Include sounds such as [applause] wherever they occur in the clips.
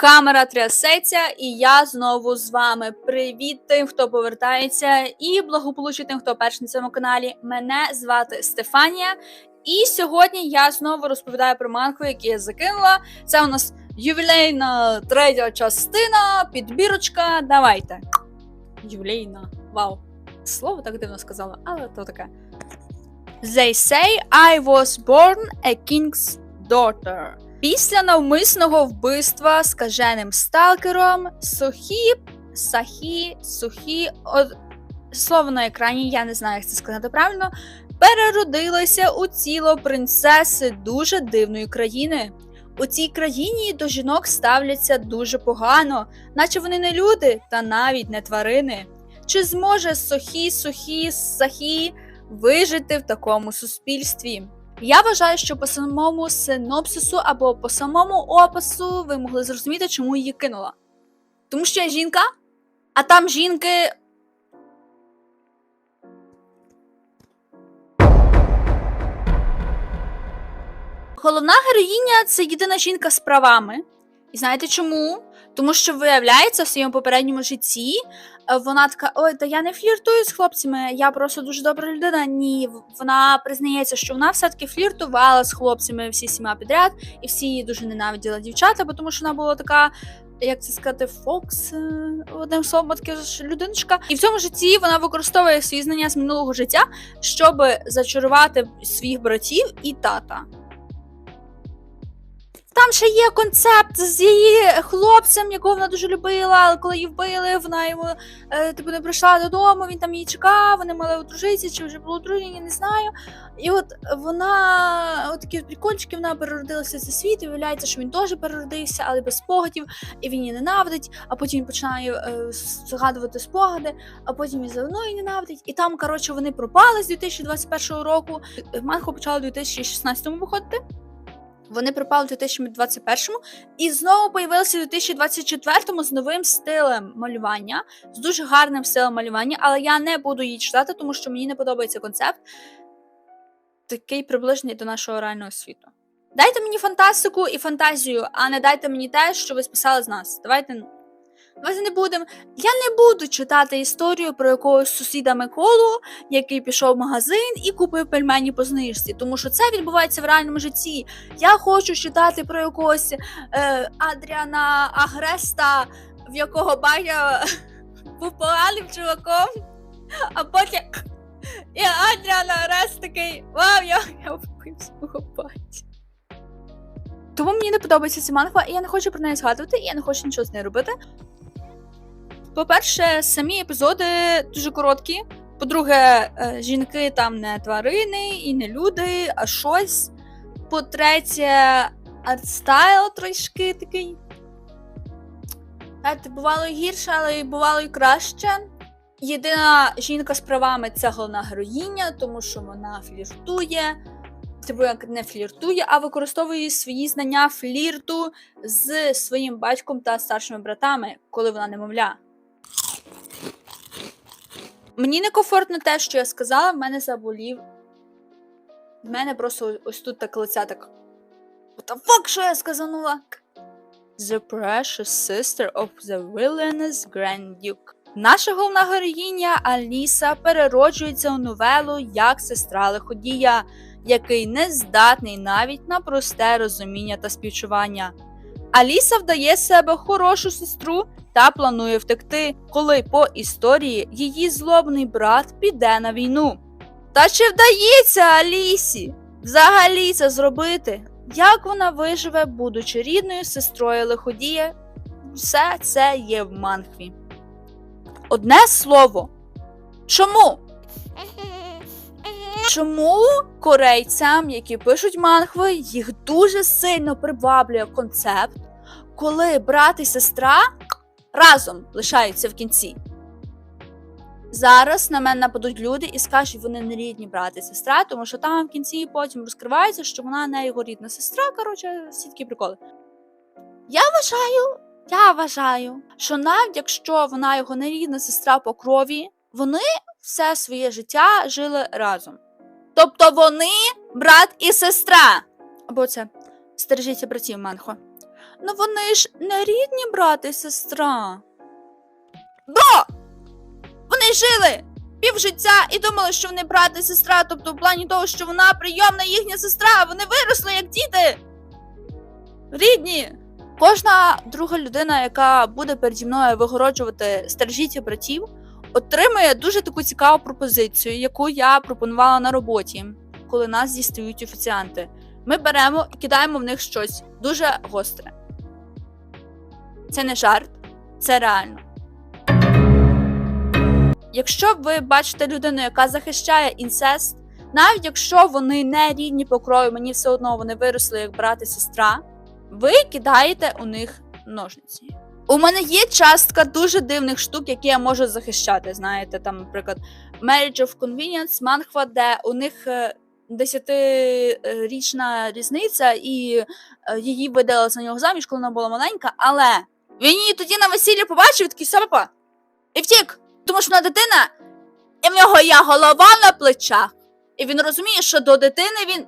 Камера трясеться, і я знову з вами. Привіт тим, хто повертається, і благополуччя тим, хто перший на цьому каналі. Мене звати Стефанія. І сьогодні я знову розповідаю про манху, яку я закинула. Це у нас ювілейна третя частина, підбірочка. Давайте. Ювілейна. Вау. Слово так дивно сказала, але то таке. They say I was born a king's daughter. Після навмисного вбивства скаженим сталкером Сухі, Сахі, Сухі, от, слово на екрані, я не знаю, як це сказати правильно, переродилася у тіло принцеси дуже дивної країни. У цій країні до жінок ставляться дуже погано, наче вони не люди та навіть не тварини. Чи зможе Сохі, Сухі, Сахі вижити в такому суспільстві? Я вважаю, що по самому синопсису або по самому опису ви могли зрозуміти, чому її кинула. Тому що я жінка, а там жінки. Головна героїня це єдина жінка з правами. І знаєте чому? Тому що виявляється в своєму попередньому житті е, вона така: ой, та я не фліртую з хлопцями, я просто дуже добра людина. Ні, вона признається, що вона все-таки фліртувала з хлопцями всі сіма підряд, і всі її дуже ненавиділи дівчата, тому що вона була така. Як це сказати, Фокс, е, одним словом, така ж людиночка. І в цьому житті вона використовує свої знання з минулого життя, щоб зачарувати своїх братів і тата. Там ще є концепт з її хлопцем, якого вона дуже любила, але коли її вбили, вона йому е, типу не прийшла додому, він там її чекав, вони мали одружитися, чи вже було одружені, не знаю. І от вона, от такі прикольчики, вона переродилася за світ, і виявляється, що він теж переродився, але без спогадів, і він її ненавидить, а потім він починає е, згадувати спогади, а потім він заодно її ненавидить. І там, коротше, вони пропали з 2021 року. Манхо почала у 2016 виходити. Вони пропали у 2021-му і знову появилися у 2024-му з новим стилем малювання, з дуже гарним стилем малювання, але я не буду її читати, тому що мені не подобається концепт, такий приближений до нашого реального світу. Дайте мені фантастику і фантазію, а не дайте мені те, що ви списали з нас. Давайте. Давайте не будемо. Я не буду читати історію про якогось сусіда Миколу, який пішов в магазин і купив пельмені по знижці, тому що це відбувається в реальному житті. Я хочу читати про якогось е, Адріана Агреста, в якого батя [laughs] був поганим чуваком, а потім і Адріан Агрест такий Вау, я, я вбив свого батя. Тому мені не подобається ця манхва, і я не хочу про неї згадувати, і я не хочу нічого з нею робити. По-перше, самі епізоди дуже короткі. По-друге, е, жінки там не тварини і не люди, а щось. По-третє, артстайл трішки такий. Знаєте, бувало і гірше, але бувало і краще. Єдина жінка з правами це головна героїня, тому що вона фліртує. Типу, як не фліртує, а використовує свої знання флірту з своїм батьком та старшими братами, коли вона немовля. Мені некомфортно те, що я сказала, в мене заболів. В мене просто ось тут так лиця так. What the fuck, що я сказанула? The precious sister of the villainous Grand Duke. Наша головна героїня Аліса перероджується у новелу як сестра лиходія, який не здатний навіть на просте розуміння та співчування. Аліса вдає себе хорошу сестру та планує втекти, коли по історії її злобний брат піде на війну. Та чи вдається Алісі взагалі це зробити? Як вона виживе, будучи рідною сестрою лиходія? Все це є в манхві. Одне слово. Чому? Чому корейцям, які пишуть манхви, їх дуже сильно приваблює концепт, коли брат і сестра разом лишаються в кінці? Зараз на мене нападуть люди і скажуть, вони не рідні брат і сестра, тому що там в кінці потім розкривається, що вона не його рідна сестра. Коротше, всі такі приколи. Я вважаю, я вважаю, що навіть якщо вона його не рідна сестра по крові, вони все своє життя жили разом. Тобто вони брат і сестра. Або це стережіться братів Манхо. Ну вони ж не рідні брат і сестра. Да! Вони жили півжиття і думали, що вони брат і сестра, тобто в плані того, що вона прийомна їхня сестра, вони виросли як діти. Рідні. Кожна друга людина, яка буде переді мною вигороджувати стражіть братів, отримує дуже таку цікаву пропозицію, яку я пропонувала на роботі, коли нас дістають офіціанти. Ми беремо і кидаємо в них щось дуже гостре. Це не жарт, це реально. Якщо ви бачите людину, яка захищає інцест, навіть якщо вони не рідні по крові, мені все одно вони виросли як брат і сестра, ви кидаєте у них ножниці. У мене є частка дуже дивних штук, які я можу захищати. Знаєте, там, наприклад, Marriage of Convenience, манхва, де у них е, десятирічна різниця, і е, її видали за нього заміж, коли вона була маленька, але він її тоді на весіллі побачив такий «Сапа!» і втік, тому що вона дитина, і в нього є голова на плечах. І він розуміє, що до дитини він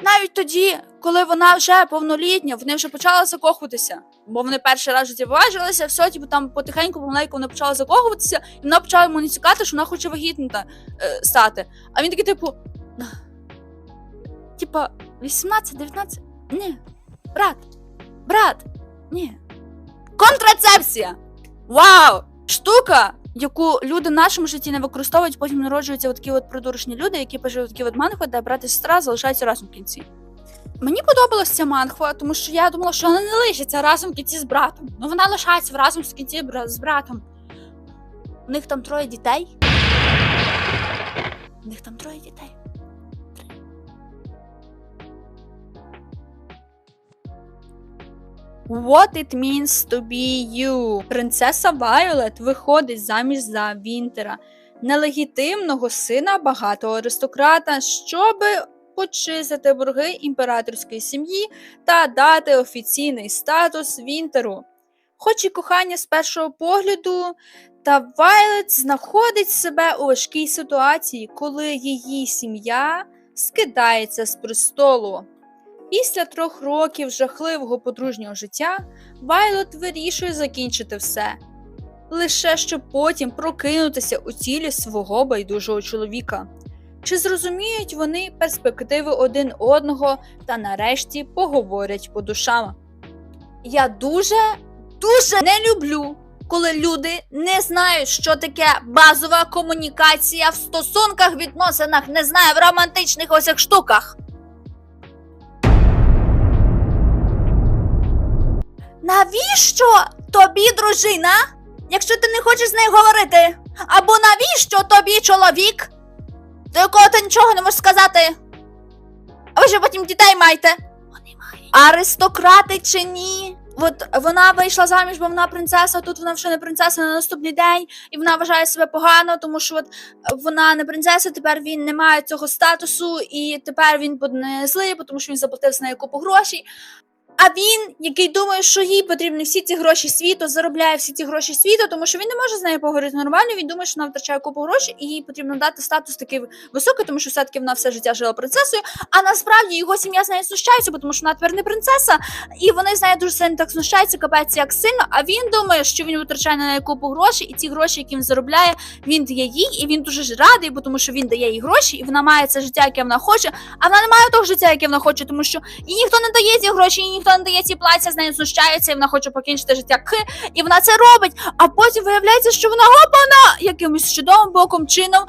навіть тоді, коли вона вже повнолітня, вони вже почали закохуватися. Бо вони перший раз побачилися, все, типу, там потихеньку, помаленьку вони почали закохуватися, і вона почала йому не цікати, що вона хоче вагітнута е, стати. А він такий, типу. Типа, 18-19? Ні. Брат. Брат. Ні. Контрацепція! Вау! Штука, яку люди в нашому житті не використовують, потім народжуються такі от придурочні люди, які пишуть такі от манхви, де брат і сестра залишаються разом в кінці. Мені подобалася ця манхва, тому що я думала, що вона не лишиться разом в кінці з братом. Ну вона лишається разом в кінці з братом. У них там троє дітей. У них там троє дітей. What it means to be you. Принцеса Вайолет виходить заміж за Вінтера, нелегітимного сина багатого аристократа, щоби почистити борги імператорської сім'ї та дати офіційний статус Вінтеру. Хоч і кохання з першого погляду, та Вайлет знаходить себе у важкій ситуації, коли її сім'я скидається з престолу. Після трьох років жахливого подружнього життя Вайлот вирішує закінчити все, лише щоб потім прокинутися у тілі свого байдужого чоловіка. Чи зрозуміють вони перспективи один одного та нарешті поговорять по душам? Я дуже, дуже не люблю, коли люди не знають, що таке базова комунікація в стосунках, відносинах, не знаю, в романтичних ось штуках. Навіщо тобі дружина, якщо ти не хочеш з нею говорити? Або навіщо тобі чоловік, до якого ти нічого не можеш сказати? А ви ж потім дітей маєте? Аристократи чи ні? От вона вийшла заміж, бо вона принцеса, тут вона вже не принцеса на наступний день, і вона вважає себе погано, тому що от вона не принцеса, тепер він не має цього статусу, і тепер він буде злий, тому що він заплатив з нею купу грошей. А він, який думає, що їй потрібні всі ці гроші світу, заробляє всі ці гроші світу, тому що він не може з нею поговорити нормально. Він думає, що вона втрачає купу грошей, і їй потрібно дати статус такий високий, тому що все-таки вона все життя жила принцесою. А насправді його сім'я з нею знущається, тому що вона тепер не принцеса, і вони з нею дуже сильно так знущаються, капець як сильно. А він думає, що він витрачає на неї купу грошей, і ці гроші, які він заробляє, він дає їй, і він дуже радий, бо тому що він дає їй гроші, і вона має це життя, яке вона хоче. А вона не має того життя, яке вона хоче, тому що їй ніхто не дає ці гроші, їй ніхто не дає ці плаття, з нею знущаються, і вона хоче покінчити життя к, і вона це робить. А потім виявляється, що вона гопана якимось чудовим боком чином.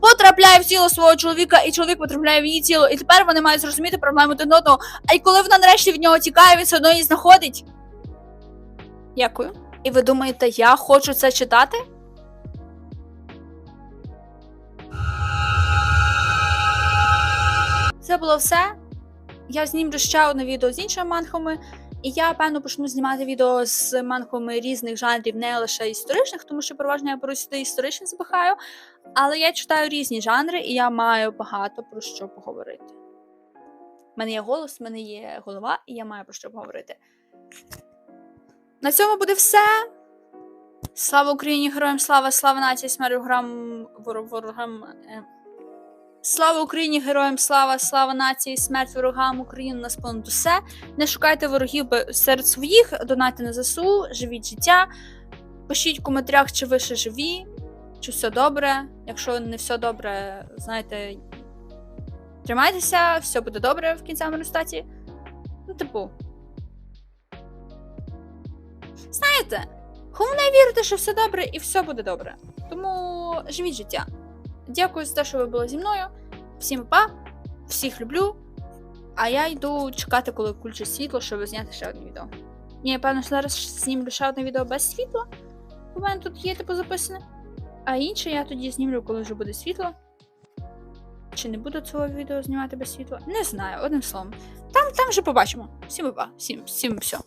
Потрапляє в тіло свого чоловіка, і чоловік потрапляє в її тіло, і тепер вони мають зрозуміти проблему один одного. А й коли вона нарешті від нього тікає, він все одно її знаходить. Дякую. І ви думаєте, я хочу це читати? Це було все. Я знімлю ще одне відео з іншими манхами, і я певно почну знімати відео з манхами різних жанрів, не лише історичних, тому що переважно я про сюди історичні запихаю. Але я читаю різні жанри, і я маю багато про що поговорити. У мене є голос, в мене є голова, і я маю про що поговорити. На цьому буде все. Слава Україні, героям слава, слава нації, смерть ворогам, вор- ворогам. е, Слава Україні, героям слава, слава нації, смерть ворогам України нас понад усе. Не шукайте ворогів серед своїх, донайте на ЗСУ, живіть життя. Пишіть в коментарях, чи ви ще живі, чи все добре. Якщо не все добре, знаєте, тримайтеся, все буде добре в кінцевому результаті. Ну, типу. Знаєте, головне вірити, що все добре і все буде добре. Тому живіть життя. Дякую за те, що ви були зі мною. Всім па, всіх люблю. А я йду чекати, коли включить світло, щоб зняти ще одне відео. Ні, я певно, що зараз знімлю ще одне відео без світла. У мене тут є типу записане. А інше я тоді знімлю, коли вже буде світло. Чи не буду цього відео знімати без світла? Не знаю, одним словом. Там, там вже побачимо. Всім па, всім, всім все.